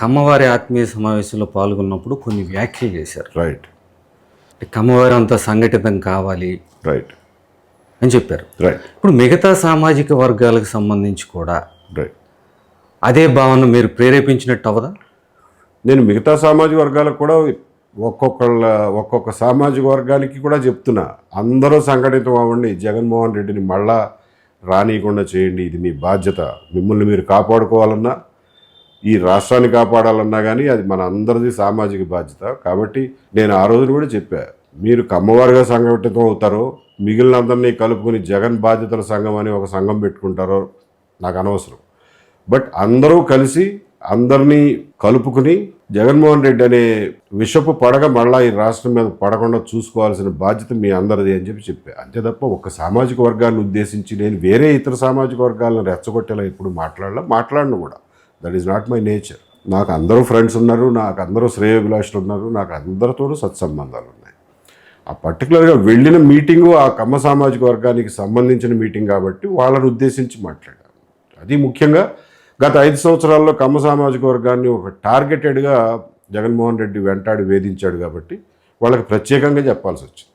కమ్మవారి ఆత్మీయ సమావేశంలో పాల్గొన్నప్పుడు కొన్ని వ్యాఖ్యలు చేశారు. రైట్ కమ్మవారి అంతా సంఘటితం కావాలి రైట్ అని చెప్పారు. రైట్ ఇప్పుడు మిగతా సామాజిక వర్గాలకు సంబంధించి కూడా రైట్ అదే భావన మీరు ప్రేరేపించినట్టు అవదా నేను మిగతా సామాజిక వర్గాలకు కూడా ఒక్కొక్కళ్ళ ఒక్కొక్క సామాజిక వర్గానికి కూడా చెప్తున్నా. అందరూ సంఘటితం అవ్వండి. జగన్మోహన్ రెడ్డిని మళ్ళా రానియకుండా చేయండి. ఇది మీ బాధ్యత. మిమ్మల్ని మీరు కాపాడుకోవాలన్నా ఈ రాష్ట్రాన్ని కాపాడాలన్నా కానీ అది మన అందరిది సామాజిక బాధ్యత. కాబట్టి నేను ఆ రోజున కూడా చెప్పా మీరు కమ్మవారిగా సంఘటితం అవుతారో మిగిలిన అందరినీ జగన్ బాధ్యతల సంఘం అని ఒక సంఘం పెట్టుకుంటారో నాకు అనవసరం. బట్ అందరూ కలిసి అందరినీ కలుపుకుని జగన్మోహన్ రెడ్డి అనే విషపు పడగ మళ్ళా ఈ రాష్ట్రం మీద పడకుండా చూసుకోవాల్సిన బాధ్యత మీ అందరిది అని చెప్పి చెప్పా. అంతే తప్ప ఒక సామాజిక వర్గాన్ని ఉద్దేశించి నేను వేరే ఇతర సామాజిక వర్గాలను రెచ్చగొట్టేలా ఇప్పుడు మాట్లాడలా మాట్లాడను కూడా. That is not my nature నాకు అందరూ ఫ్రెండ్స్ ఉన్నారు నాకు అందరూ శ్రేయోభిలాషులు ఉన్నారు నాకు అందరితోనూ సత్సంబంధాలు ఉన్నాయి. ఆ పర్టికులర్గా వెళ్ళిన మీటింగు ఆ కమ్మ సామాజిక వర్గానికి సంబంధించిన మీటింగ్ కాబట్టి వాళ్ళని ఉద్దేశించి మాట్లాడాను. అది ముఖ్యంగా గత ఐదు సంవత్సరాల్లో కమ్మ సామాజిక వర్గాన్ని ఒక టార్గెటెడ్గా జగన్మోహన్ రెడ్డి వెంటాడి వేధించాడు కాబట్టి వాళ్ళకి ప్రత్యేకంగా చెప్పాల్సి వచ్చింది.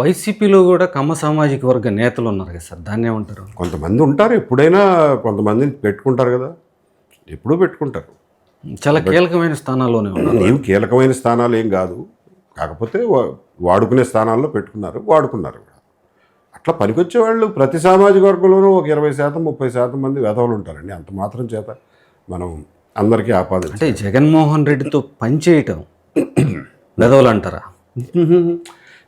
వైసీపీలో కూడా కమ్మ సామాజిక వర్గ నేతలు ఉన్నారు కదా సార్ దాన్ని ఏమంటారు? కొంతమంది ఉంటారు ఎప్పుడైనా కొంతమందిని పెట్టుకుంటారు కదా. ఎప్పుడూ పెట్టుకుంటారు. చాలా కీలకమైన స్థానాల్లోనే ఉన్నారు. ఏం కీలకమైన స్థానాలు ఏం కాదు. కాకపోతే వా- వాడుకునే స్థానాల్లో పెట్టుకున్నారు వాడుకున్నారు కూడా. అట్లా పనికొచ్చే వాళ్ళు ప్రతి సామాజిక వర్గంలోనూ ఒక ఇరవై శాతం ముప్పై శాతం మంది వెధవలు ఉంటారండి. అంత మాత్రం చేత మనం అందరికీ ఆపాదించాలి. అంటే జగన్మోహన్ రెడ్డితో పనిచేయటం వెదవలు అంటారా?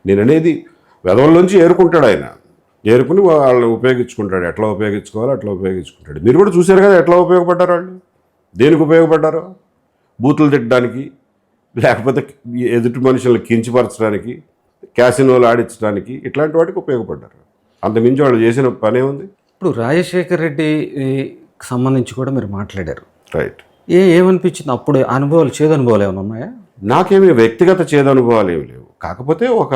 నేను అనేది వెధవల నుంచి ఏరుకుంటాడు ఆయన. ఏరుకుని వాళ్ళని ఉపయోగించుకుంటాడు. ఎట్లా ఉపయోగించుకోవాలో అట్లా ఉపయోగించుకుంటాడు. మీరు కూడా చూశారు కదా ఎట్లా ఉపయోగపడ్డారు వాళ్ళు? దేనికి ఉపయోగపడ్డారు? బూతులు తిట్టడానికి లేకపోతే ఎదుటి మనుషులను కించపరచడానికి క్యాసినోలు ఆడించడానికి ఇట్లాంటి వాటికి ఉపయోగపడ్డారు. అంతమించి వాళ్ళు చేసిన పనే ఉంది? ఇప్పుడు రాజశేఖర్ రెడ్డి సంబంధించి కూడా మీరు మాట్లాడారు. రైట్. ఏ ఏమనిపించింది? అప్పుడు అనుభవాలు చేదు అనుభవాలు ఏమైనా ఉన్నాయా? నాకేమి వ్యక్తిగత చేదనుభవాలు ఏమి లేవు. కాకపోతే ఒక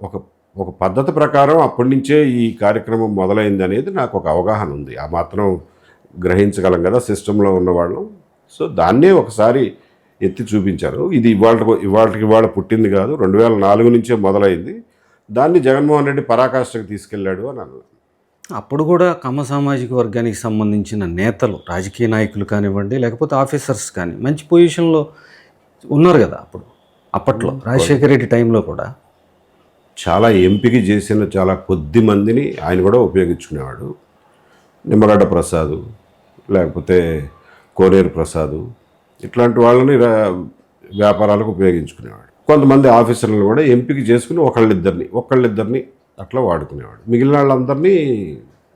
ఒక ఒక పద్ధతి ప్రకారం అప్పటి నుంచే ఈ కార్యక్రమం మొదలైంది అనేది నాకు ఒక అవగాహన ఉంది. ఆ మాత్రం గ్రహించగలం కదా సిస్టంలో ఉన్నవాళ్ళం. సో దాన్నే ఒకసారి ఎత్తి చూపించారు. ఇది ఇవాళ ఇవాళకి ఇవాళ పుట్టింది కాదు రెండు వేల నాలుగు నుంచే మొదలైంది. దాన్ని జగన్మోహన్ రెడ్డి పరాకాష్ఠకు తీసుకెళ్ళాడు అని అన్నారు. అప్పుడు కూడా కమ్మ సామాజిక వర్గానికి సంబంధించిన నేతలు రాజకీయ నాయకులు కానివ్వండి లేకపోతే ఆఫీసర్స్ కానీ మంచి పొజిషన్లో ఉన్నారు కదా అప్పుడు అప్పట్లో రాజశేఖర రెడ్డి టైంలో కూడా. చాలా ఎంపిక చేసిన చాలా కొద్ది మందిని ఆయన కూడా ఉపయోగించుకునేవాడు. నిమ్మగడ్డ ప్రసాదు లేకపోతే కోనేరు ప్రసాదు ఇట్లాంటి వాళ్ళని వ్యాపారాలకు ఉపయోగించుకునేవాడు. కొంతమంది ఆఫీసర్లను కూడా ఎంపిక చేసుకుని ఒకళ్ళిద్దరిని ఒకళ్ళిద్దరిని అట్లా వాడుకునేవాడు. మిగిలిన వాళ్ళందరినీ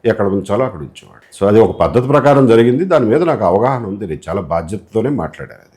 ఎక్కడ ఉంచాలో అక్కడ ఉంచేవాడు. సో అది ఒక పద్ధతి ప్రకారం జరిగింది. దాని మీద నాకు అవగాహన ఉంది. నేను చాలా బాధ్యతతోనే మాట్లాడాను